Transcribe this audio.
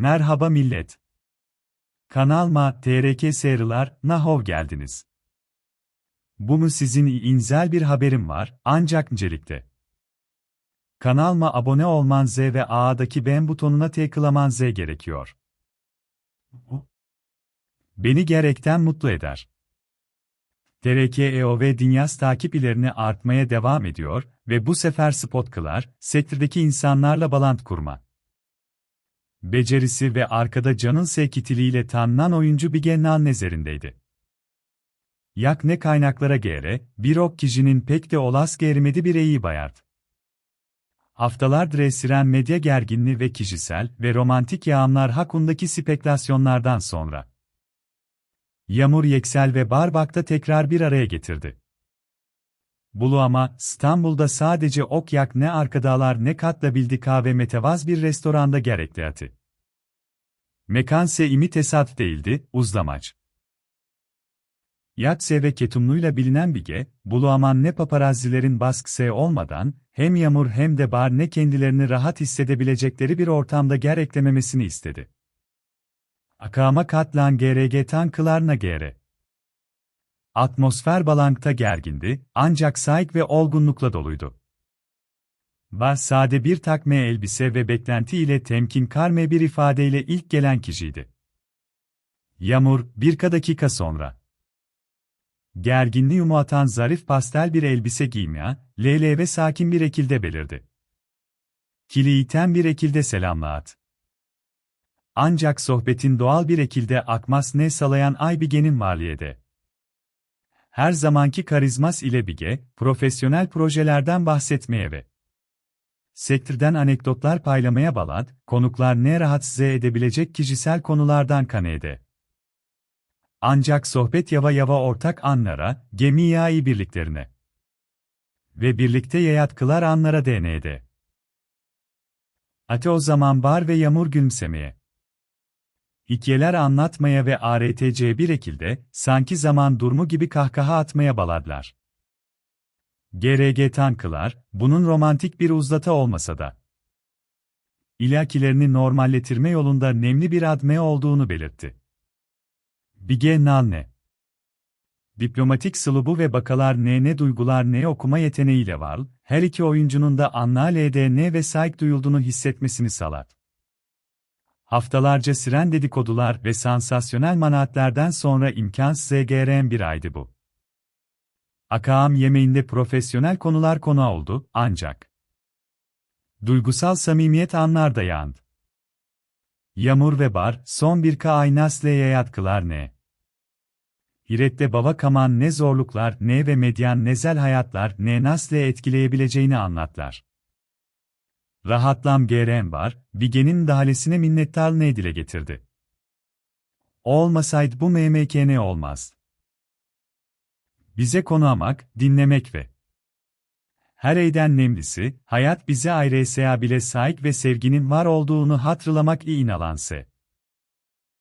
Merhaba millet. Kanalıma TRK Seriler Nahov geldiniz. Bu mu sizin inzel bir haberim var, ancak öncelikle. Kanalıma abone olman Z ve A'daki beğen butonuna tıklaman Z gerekiyor. Beni gerekten mutlu eder. TRK ve Dünyas takip ilerini artmaya devam ediyor ve bu sefer spot kılar, sektördeki insanlarla balant kurma becerisi ve arkada canın sekitiliğiyle tanınan oyuncu Bigennan nezerindeydi. Yak ne kaynaklara göre, bir ok kişinin pek de olas gerimedi bir iyi bayart. Haftalardır esiren medya gerginliği ve kişisel ve romantik yağımlar hakkındaki spekülasyonlardan sonra. Yağmur Yeksel ve Barbak'ta tekrar bir araya getirdi. Bulu ama, İstanbul'da sadece ok yak ne arkadalar ne katla bildi kahve metevaz bir restoranda gerekti atı. Mekanse imi tesat değildi, uzlamaç. Yatse ve ketumluyla bilinen Bige, Bulu aman ne paparazzilerin baskısı olmadan, hem yağmur hem de bar ne kendilerini rahat hissedebilecekleri bir ortamda ger eklememesini istedi. Akama katlan GRG tankılarına gere. Atmosfer balankta gergindi, ancak saik ve olgunlukla doluydu. Ba sade bir takme elbise ve beklenti ile temkin karme bir ifadeyle ilk gelen kişiydi. Yağmur, birka dakika sonra. Gerginliği umuatan zarif pastel bir elbise giymeye, lele ve sakin bir ekilde belirdi. Kili bir ekilde selamlaat. Ancak sohbetin doğal bir ekilde akmaz ne salayan Aybige'nin maliyede. Her zamanki karizmas ile Bige, profesyonel projelerden bahsetmeye ve sektörden anekdotlar paylamaya balat, konuklar ne rahatsız edebilecek kişisel konulardan kanede. Ancak sohbet yava yava ortak anlara, gemiyai birliklerine ve birlikte yayatkılar anlara DNA'de. Ate o zaman bar ve yağmur gülümsemeye. Hikayeler anlatmaya ve ARTC bir ekilde, sanki zaman durmu gibi kahkaha atmaya baladlar. GRG tankılar, bunun romantik bir uzlata olmasa da, ilakilerini normalletirme yolunda nemli bir adme olduğunu belirtti. Bige Nalne Diplomatik sılubu ve bakalar ne ne duygular ne okuma yeteneğiyle var, her iki oyuncunun da anla LDN ve saygı duyulduğunu hissetmesini sağlar. Haftalarca siren dedikodular ve sansasyonel manaatlerden sonra imkansız EGRM bir aydı bu. Akaam yemeğinde profesyonel konular konu oldu, ancak duygusal samimiyet anlarda yandı. Yağmur ve bar, son bir ka nasle yayatkılar ne? Hirette baba kaman ne zorluklar ne ve medyan nezel hayatlar ne nasle etkileyebileceğini anlatlar. Rahatlam GRM var, Bige'nin dahalesine minnettar ne dile getirdi. Olmasaydı bu MMKN olmaz. Bize konuamak, dinlemek ve her eyden nemlisi, hayat bize ayrı bile sahip ve sevginin var olduğunu hatırlamak iyi inalanse.